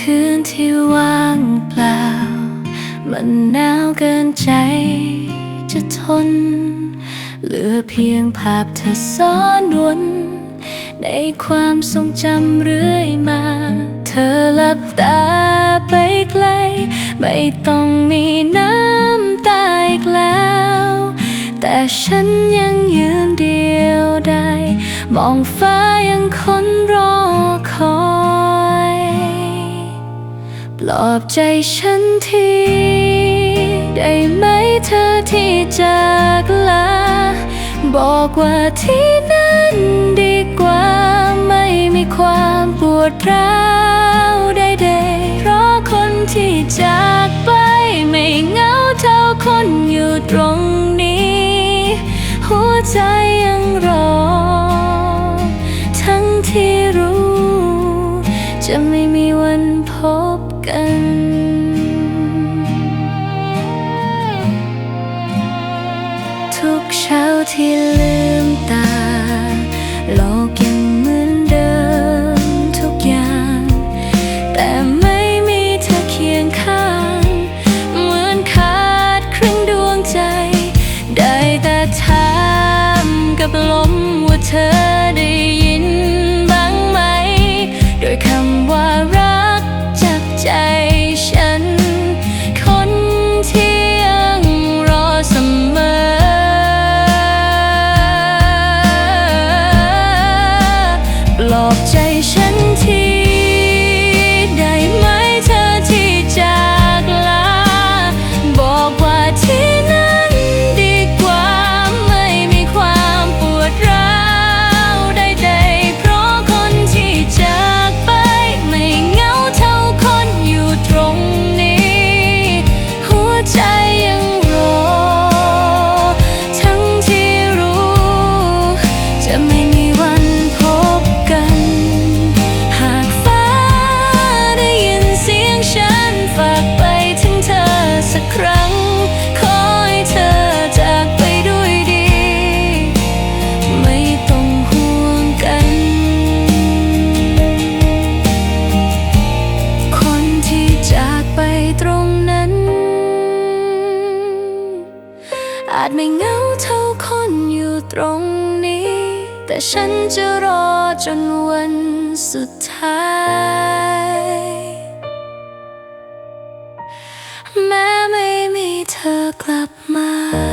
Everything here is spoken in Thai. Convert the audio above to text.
คืนที่ว่างเปล่า มันหนาวเกินใจจะทน เหลือเพียงภาพเธอซ้อนวน ในความทรงจำเรื่อยมา เธอหลับตาไปไกล ไม่ต้องมีน้ำตาอีกแล้ว แต่ฉันยังยืนเดียวได้ มองฟ้ายังคนรอ ปลอบใจฉันทีได้ไหมเธอที่จากลา บอกว่าที่นั่นดีกว่าไม่มีความปวดร้าวใดๆเพราะคนที่จากไปไม่เหงาเท่าคนอยู่ตรงนี้ หัวใจยังรอ ทั้งที่รู้ จะไม่มีวันพบ ทุกเช้าที่ลืมตา โลกยังเหมือนเดิมทุกอย่าง แต่ไม่มีเธอเคียงข้าง เหมือนขาดครึ่งดวงใจ ได้แต่ถามกับลมว่าเธอ สักครั้ง ขอให้เธอจากไปด้วยดี ไม่ต้องห่วงกัน คนที่จากไปตรงนั้น อาจไม่เหงาเท่าคนอยู่ตรงนี้ แต่ฉันจะรอจนวันสุดท้าย เธอกลับมา